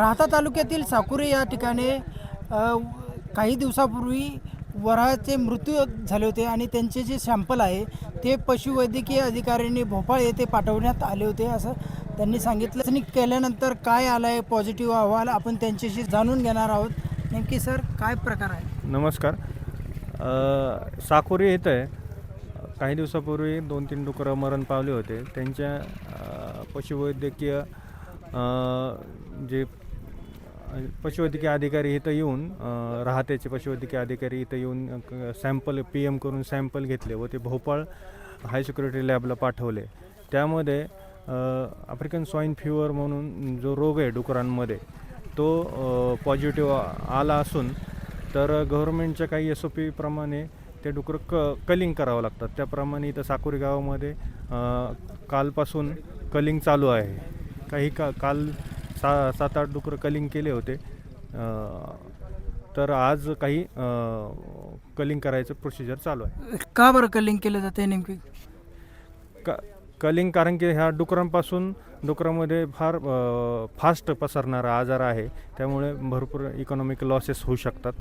राहता तालुक्यातील साकुरे या ठिकाणी काही दिवसापूर्वी वराचे मृत्यू झाले होते आणि त्यांचे जे सॅम्पल आहे ते पशुवैद्यकीय अधिकाऱ्यांनी भोपाळ येथे पाठवण्यात आले होते असं त्यांनी सांगितलं. चाचणी केल्यानंतर काय आलं आहे पॉझिटिव्ह अहवाल आपण त्यांच्याशी जाणून घेणार आहोत. नेमकी सर काय प्रकार आहे? नमस्कार. अ, साकोरी येतं आहे काही दिवसापूर्वी दोन तीन डुकरं मरण पावले होते. त्यांच्या पशुवैद्यकीय जे पशुवैद्यकीय अधिकारी इथं येऊन राहत्याचे पशुवैद्यकीय अधिकारी इथं येऊन सॅम्पल पी एम करून सॅम्पल घेतले व ते भोपाळ हाय सिक्युरिटी लॅबला पाठवले. त्यामध्ये आफ्रिकन स्वाईन फिवर म्हणून जो रोग आहे डुकरांमध्ये तो पॉझिटिव्ह आला असून तर गव्हर्नमेंटच्या काही एस ओ पीप्रमाणे ते डुकरं क कलिंग करावं लागतात. त्याप्रमाणे इथं साकुरी गावामध्ये कालपासून कलिंग चालू आहे. काही का काल सा सात आठ डुकरं कलिंग केले होते. तर आज काही कलिंग करायचं प्रोसिजर चालू आहे. का बरं कलिंग केलं जाते नेमकी? क कलिंग कारण की ह्या डुकरांपासून डुकरामध्ये फार फास्ट पसरणारा आजार आहे. त्यामुळे भरपूर इकॉनॉमिक लॉसेस होऊ शकतात.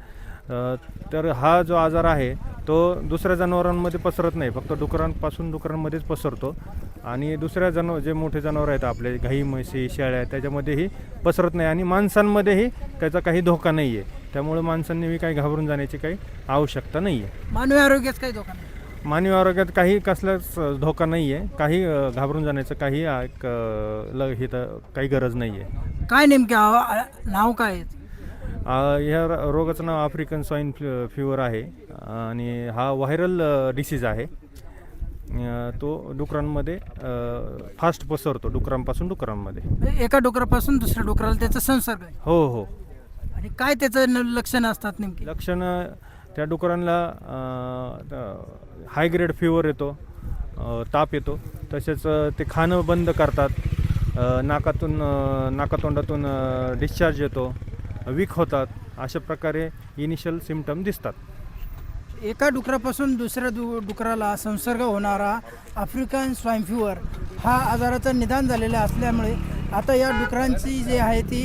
तर हा जो आजार आहे तो दुसऱ्या जनावरांमध्ये पसरत नाही. फक्त डुकरांपासून डुकरांमध्येच पसरतो. आणि दुसऱ्या जनावर जे मोठे जनावर आहेत आपले गाई म्हशी शेळ्या त्याच्यामध्येही पसरत नाही. आणि माणसांमध्येही त्याचा काही धोका नाही आहे त्यामुळे माणसांनी काही घाबरून जाण्याची काही आवश्यकता नाही आहे मानवी आरोग्यात काही धोका नाही. मानवी आरोग्यात काही कसलाच धोका नाही आहे काही घाबरून जाण्याचं काही एक, ल हे तर काही गरज नाही आहे काय नेमके आवा- नाव काय आहे? ह्या र- रोगाचं नाव आफ्रिकन स्वाईन फ्ल फिवर आहे. आणि हा व्हायरल डिसीज आहे. अ, तो डुकरांमध्ये फास्ट पसरतो डुकरांपासून डुकरांमध्ये. एका डुकरापासून दुसऱ्या डुकराला त्याचा संसर्ग आहे. हो हो. आणि काय त्याचं न- लक्षणं असतात नेमकी? लक्षणं त्या डुकरांना हाय ग्रेड फिवर येतो ताप येतो. तसेच ते खाणं बंद करतात. नाकातून नाकातोंडातून डिस्चार्ज येतो. वीक होतात. अशा प्रकारे इनिशियल सिमटम दिसतात. एका डुकरापासून दुसऱ्या डु डुकराला संसर्ग होणारा आफ्रिकन स्वाईन फ्युअर हा आजाराचं निदान झालेलं असल्यामुळे आता या डुकरांची जी आहे ती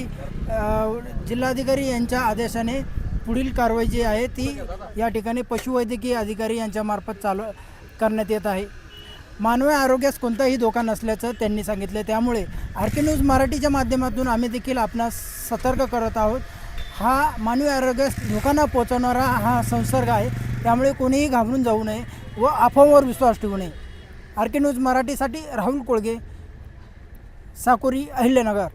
जिल्हाधिकारी यांच्या आदेशाने पुढील कारवाई जी आहे ती या ठिकाणी पशुवैद्यकीय अधिकारी यांच्यामार्फत चालू करण्यात येत आहे. मानवी आरोग्यास कोणताही धोका नसल्याचं त्यांनी सांगितलं. त्यामुळे आर के न्यूज मराठीच्या माध्यमातून आम्ही देखील आपणास सतर्क करत आहोत. हा मानवी आरोग्यास धोका न पोचवणारा हा संसर्ग आहे. त्यामुळे कोणीही घाबरून जाऊ नये व अफवांवर विश्वास ठेवू नये. आर के न्यूज मराठीसाठी राहुल कोळगे साकोरी अहिल्यानगर.